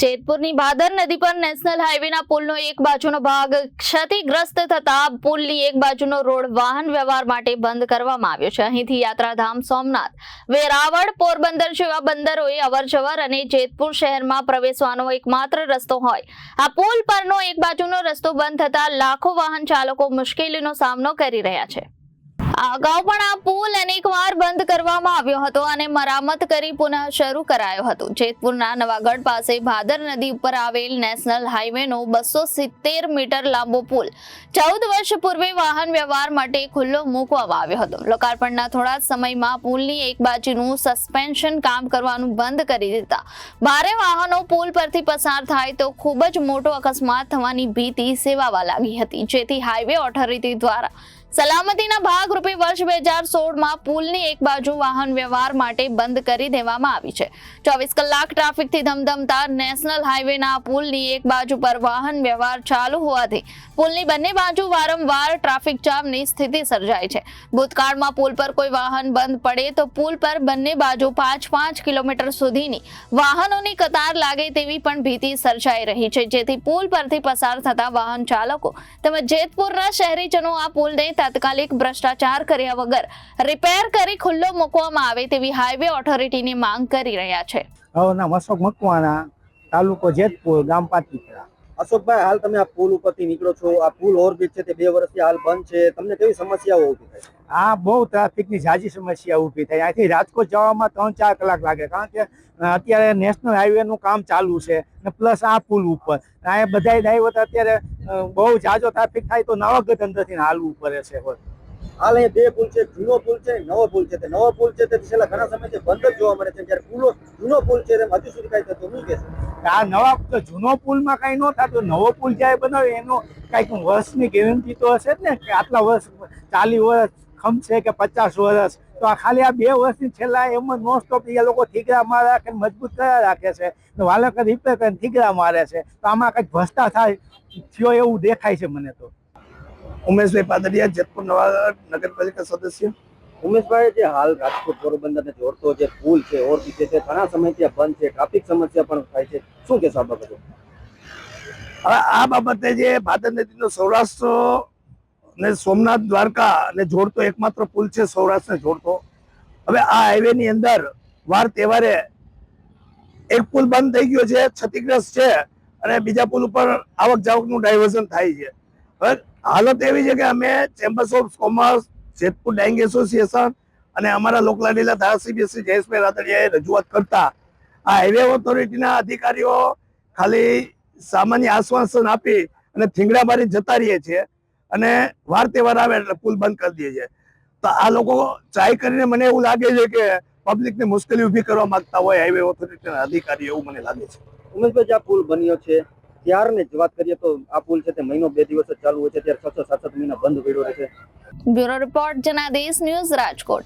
જેતપુરની ભાદર નદી પર નેશનલ હાઈવેના પુલનો એક બાજુનો ભાગ ક્ષતિગ્રસ્ત થતા પુલની એક બાજુનો રોડ વાહન વ્યવહાર માટે બંધ કરવામાં આવ્યો છે. અહીંથી યાત્રાધામ સોમનાથ, વેરાવળ, પોરબંદર જેવા બંદરોએ અવરજવર અને જેતપુર શહેરમાં પ્રવેશવાનો એકમાત્ર રસ્તો હોય. આ પુલ પરનો એક બાજુનો રસ્તો બંધ થતા લાખો વાહન ચાલકો મુશ્કેલીનો સામનો કરી રહ્યા છે. અગાઉ પણ આ પુલ અનેકવાર બંધ કરવામાં આવ્યો હતો અને મરામત કરી પુનઃ શરૂ કરાયો હતો. જેતપુરના નવાગઢ પાસે ભાદર નદી ઉપર આવેલ નેશનલ હાઈવેનો બસો સિત્તેર મીટર લાંબો પુલ ચૌદ વર્ષ પૂર્વે વાહન વ્યવહાર માટે ખુલ્લો મૂકવામાં આવ્યો હતો. લોકાર્પણના થોડા સમયમાં પુલની એક બાજુનું સસ્પેન્શન કામ કરવાનું બંધ કરી દીધા. ભારે વાહનો પુલ પરથી પસાર થાય તો ખૂબ જ મોટો અકસ્માત થવાની ભીતિ સેવાવા લાગી હતી. જેથી હાઈવે ઓથોરિટી દ્વારા સલામતીના ભાગરૂપે વર્ષ બે હજાર સોળમાં પુલની એક બાજુ વાહન વ્યવહાર માટે બંધ કરી દેવામાં આવી છે. ચોવીસ કલાક ટ્રાફિકથી ધમધમતા નેશનલ હાઈવેના પુલની એક બાજુ પર વાહન વ્યવહાર ચાલુ હોવાથી પુલની બંને બાજુ વારંવાર ટ્રાફિક જામની સ્થિતિ સર્જાય છે. ભૂતકાળમાં પુલ પર કોઈ વાહન બંધ પડે તો પુલ પર બંને બાજુ પાંચ પાંચ કિલોમીટર સુધીની વાહનોની કતાર લાગે તેવી પણ ભીતિ સર્જાઈ રહી છે. જેથી પુલ પરથી પસાર થતા વાહન ચાલકો તેમજ જેતપુરના શહેરીજનો આ પુલને તાત્કાલિક ભ્રષ્ટાચાર કર્યા વગર રિપેર કરી ખુલ્લો મૂકવામાં આવે તેવી હાઈવે ઓથોરિટીની માંગ કરી રહ્યા છે. અશોક મકવાણા, તાલુકો જેતપુર, ગામ પાટીપરા અશોકભાઈ, હાલ તમે આ પુલ ઉપરથી નીકળો છો. આ પુલ ઓવરબ્રિજ છે, તે બે વર્ષથી હાલ બંધ છે. તમને કેવી સમસ્યાઓ ઊભી થાય આ બહુ ટ્રાફિકની ઝાઝી સમસ્યા ઊભી થાય અહીંથી રાજકોટ જવામાં ત્રણ ચાર કલાક લાગે, કારણ કે અત્યારે નેશનલ હાઈવેનું કામ ચાલુ છે ને પ્લસ આ પુલ ઉપર. અહીંયા બધા ડ્રાઈવર અત્યારે બહુ ઝાઝો ટ્રાફિક થાય તો નવાગત અંદરથી હાલવું પડે છે. હોત. હાલ અહીંયા બે પુલ છે જૂનો પુલ છે નવો પુલ છે. તે નવો પુલ છે, તે છેલ્લા ઘણા સમયથી બંધ જ જોવા મળે છે. જ્યારે પુલો જૂનો પુલ છે, તેમ હજુ સુધી કાંઈ થતું નહીં કે આ નવા જૂનો પુલમાં કાંઈ ન થતું, નવો પુલ જ્યારે બનાવે, એનો કાંઈક વર્ષની ગેરંટી તો હશે જ ને, કે આટલા વર્ષ, ચાલીસ વર્ષ ખમશે કે પચાસ વર્ષ. તો આ ખાલી આ બે વર્ષની છેલ્લા એમ જ નોન સ્ટોપ એ લોકો ઠીકરા મારે રાખે મજબૂત કર્યા રાખે છે. ને વાલક રિપેર કરીને ઠીકરા મારે છે. તો આમાં કંઈક ભ્રષ્ટાચાર થયો એવું દેખાય છે મને તો. ઉમેશભાઈ પાદરિયા જેતપુર નવા નગરપાલિકા સદસ્ય. ઉમેશભાઈ જે હાલ રાજકોટ પોરબંદરને જોડતો જે પુલ છે ઓવરબ્રિજ છે તે ઘણા સમયથી બંધ છે ટ્રાફિક સમસ્યા પણ થાય છે. શું કહેશો આ બાબતે? હવે આ બાબતે જે ભાદર નદીનો સૌરાષ્ટ્ર ને સોમનાથ દ્વારકા ને જોડતો એકમાત્ર પુલ છે સૌરાષ્ટ્રને જોડતો. હવે આ હાઈવે ની અંદર વાર તહેવારે એક પુલ બંધ થઈ ગયો છે ક્ષતિગ્રસ્ત છે અને બીજા પુલ ઉપર આવક જાવકનું ડાયવર્ઝન થાય છે. હવે હાલત એવી છે કે અમે chambers of commerce Jetpur dyeing association અને અમારા લોકલાડીલા ધારાસભ્ય શ્રી જયેશભાઈ રાદડિયાએ રજૂઆત કરતા આ હાઈવે ઓથોરિટીના અધિકારીઓ ખાલી સામાન્ય આશ્વાસન આપી અને થીંગડા મારી જતા રહીએ છીએ અને વાર તહેવાર આવે એટલે પુલ બંધ કરી દઈએ છીએ. તો આ લોકો ટ્રાય કરીને મને એવું લાગે છે કે પબ્લિકને મુશ્કેલી ઊભી કરવા માંગતા હોય હાઈવે ઓથોરિટીના અધિકારીઓ એવું મને લાગે છે. ઉમેશભાઈ આ પુલ બન્યો છે ત્યારની જ વાત કરીએ તો આ પુલ છે તે મહિનો બે દિવસ ચાલુ હોય છે. ત્યારે છ છ સાત સાત મહિના બંધ પડ્યો રહે છે. Bureau report, Janadesh news Rajkot.